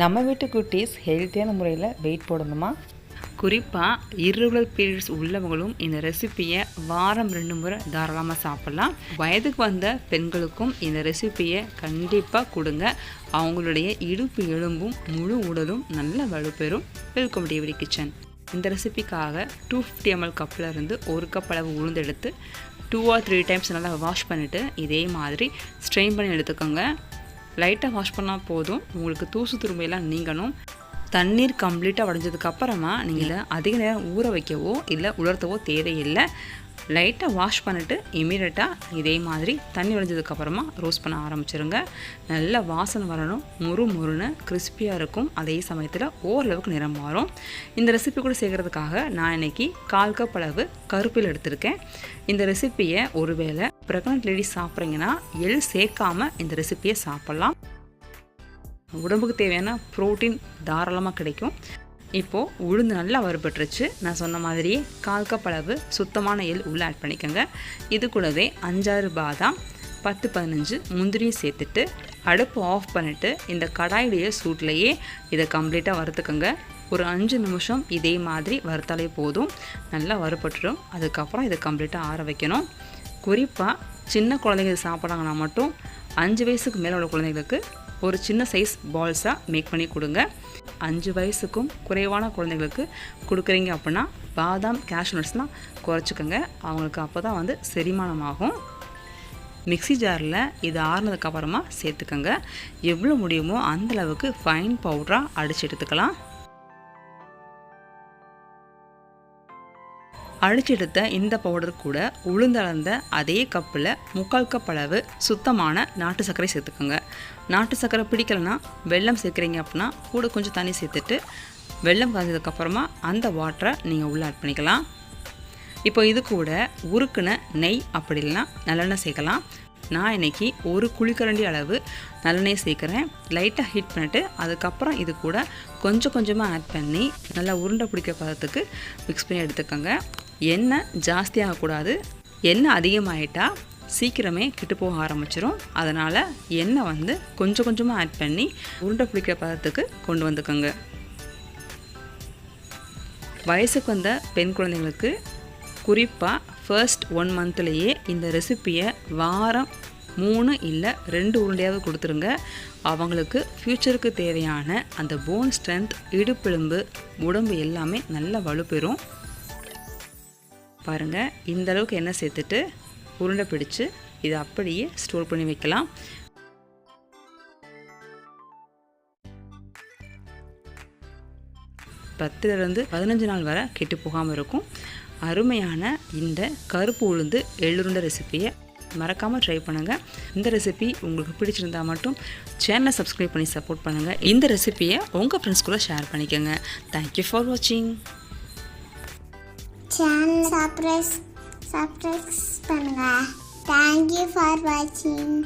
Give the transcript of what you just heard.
நம்ம வீட்டு குட்டீஸ் ஹெல்த்தியான முறையில் வெயிட் போடணுமா? குறிப்பாக irregular பீரியட்ஸ் உள்ளவங்களும் இந்த ரெசிப்பியை வாரம் ரெண்டு முறை தாராளமாக சாப்பிட்லாம். வயதுக்கு வந்த பெண்களுக்கும் இந்த ரெசிப்பியை கண்டிப்பாக கொடுங்க. அவங்களுடைய இடுப்பு எலும்பும் முழு உடலும் நல்ல வலுப்பெறும். வெல்கம் டேவிடி கிச்சன் இந்த ரெசிபிக்காக டூ ஃபிஃப்டி எம்எல் கப்பில் இருந்து ஒரு கப் அளவு உளுந்து எடுத்து டூ ஆர் த்ரீ டைம்ஸ் நல்லா வாஷ் பண்ணிவிட்டு இதே மாதிரி ஸ்ட்ரெயின் பண்ணி எடுத்துக்கோங்க. லைட்டாக வாஷ் பண்ணால் போதும். உங்களுக்கு தூசு துரும்பையெல்லாம் நீங்கணும். தண்ணீர் கம்ப்ளீட்டாக வடிஞ்சதுக்கு அப்புறமா நீங்கள் அதிக நேரம் ஊற வைக்கவோ இல்லை உலர்த்தவோ தேவையில்லை. லைட்டாக வாஷ் பண்ணிவிட்டு இமீடியட்டாக இதே மாதிரி தண்ணி வடிஞ்சதுக்கப்புறமா ரோஸ்ட் பண்ண ஆரம்பிச்சிருங்க. நல்ல வாசனை வரணும். முறு முறுன்னு கிறிஸ்பியாக இருக்கும். அதே சமயத்தில் ஓரளவுக்கு நிறம் மாறும். இந்த ரெசிபி கூட செய்கிறதுக்காக நான் இன்னைக்கு கால் கப் அளவு கருப்பில் எடுத்திருக்கேன். இந்த ரெசிப்பியை ஒருவேளை ப்ரெக்னென்ட் லேடிஸ் சாப்பிட்றீங்கன்னா எள் சேர்க்காம இந்த ரெசிப்பியை சாப்பிட்லாம். உடம்புக்கு தேவையான புரோட்டீன் தாராளமாக கிடைக்கும். இப்போது உளுந்து நல்லா வறுபட்டுருச்சு. நான் சொன்ன மாதிரியே கால் கப் அளவு சுத்தமான எள் உள்ளே ஆட் பண்ணிக்கோங்க. இது கூடவே அஞ்சாறு பாதாம் பத்து பதினஞ்சு முந்திரியும் சேர்த்துட்டு அடுப்பு ஆஃப் பண்ணிவிட்டு இந்த கடாயுடைய சூட்லேயே இதை கம்ப்ளீட்டாக வறுத்துக்கோங்க. ஒரு அஞ்சு நிமிஷம் இதே மாதிரி வறுத்தாலே போதும். நல்லா வறுபட்டுரும். அதுக்கப்புறம் இதை கம்ப்ளீட்டாக ஆற வைக்கணும். குறிப்பாக சின்ன குழந்தைங்க சாப்பிட்றாங்கன்னா மட்டும் அஞ்சு வயசுக்கு மேலே உள்ள குழந்தைங்களுக்கு ஒரு சின்ன சைஸ் பால்ஸாக மேக் பண்ணி கொடுங்க. அஞ்சு வயசுக்கும் குறைவான குழந்தைங்களுக்கு கொடுக்குறீங்க அப்படின்னா பாதாம் கேஷ்நட்ஸ்லாம் குறைச்சிக்கோங்க. அவங்களுக்கு அப்போ தான் வந்து செரிமானமாகும். மிக்ஸி ஜாரில் இது ஆறுனதுக்கு அப்புறமா சேர்த்துக்கோங்க. எவ்வளோ முடியுமோ அந்தளவுக்கு ஃபைன் பவுடராக அடித்து எடுத்துக்கலாம். அழிச்செடுத்த இந்த பவுடர் கூட உளுந்தளந்த அதே கப்பில் முக்கால் கப் அளவு சுத்தமான நாட்டு சர்க்கரை சேர்த்துக்கோங்க. நாட்டு சர்க்கரை பிடிக்கலனா வெல்லம் சேர்க்குறீங்க அப்படின்னா கூட கொஞ்சம் தண்ணி சேர்த்துட்டு வெல்லம் காய்ச்சதுக்கப்புறமா அந்த வாட்டரை நீங்கள் உள்ளே ஆட் பண்ணிக்கலாம். இப்போ இது கூட உருக்குன நெய் அப்படி இல்லைன்னா நல்லெண்ணெய் சேர்க்கலாம். நான் இன்னைக்கு ஒரு குழிக்கரண்டி அளவு நல்லெண்ணெய் சேர்க்குறேன். லைட்டாக ஹீட் பண்ணிவிட்டு அதுக்கப்புறம் இது கூட கொஞ்சம் கொஞ்சமாக ஆட் பண்ணி நல்லா உருண்டை பிடிக்க பதத்துக்கு மிக்ஸ் பண்ணி எடுத்துக்கோங்க. எண்ணெய் ஜாஸ்தியாகக்கூடாது. எண்ணெய் அதிகமாகிட்டால் சீக்கிரமே கெட்டு போக ஆரம்பிச்சிடும் அதனால் எண்ணெய் வந்து கொஞ்சம் கொஞ்சமாக ஆட் பண்ணி உருண்டை பிடிக்கிற பதத்துக்கு கொண்டு வந்துக்கோங்க. வயசுக்கு வந்த பெண் குழந்தைங்களுக்கு குறிப்பாக ஃபர்ஸ்ட் ஒன் மந்த்லேயே இந்த ரெசிப்பியை வாரம் மூணு இல்லை ரெண்டு உருண்டையாவது கொடுத்துருங்க. அவங்களுக்கு ஃப்யூச்சருக்கு தேவையான அந்த போன் ஸ்ட்ரென்த் இடுப்பெலும்பு உடம்பு எல்லாமே நல்ல வலுப்பெறும். பாருங்கள் இந்த அளவுக்கு எண்ணெய் சேர்த்துட்டு உருண்டை பிடிச்சு இதை அப்படியே ஸ்டோர் பண்ணி வைக்கலாம். பத்துலேருந்து பதினஞ்சு நாள் வரை கெட்டு போகாமல் இருக்கும். அருமையான இந்த கருப்பு உளுந்து எள்ளுருண்டை ரெசிப்பியை மறக்காமல் ட்ரை பண்ணுங்கள் இந்த ரெசிபி உங்களுக்கு பிடிச்சிருந்தா மட்டும் சேனலை சப்ஸ்கிரைப் பண்ணி சப்போர்ட் பண்ணுங்கள் இந்த ரெசிப்பியை உங்கள் ஃப்ரெண்ட்ஸ் கூட ஷேர் பண்ணிக்கோங்க. தேங்க்யூ ஃபார் வாட்சிங் சேனல் சப்ரைஸ் சப்ரைஸ் பண்ணுங்க தேங்க்யூ ஃபார் வாட்சிங்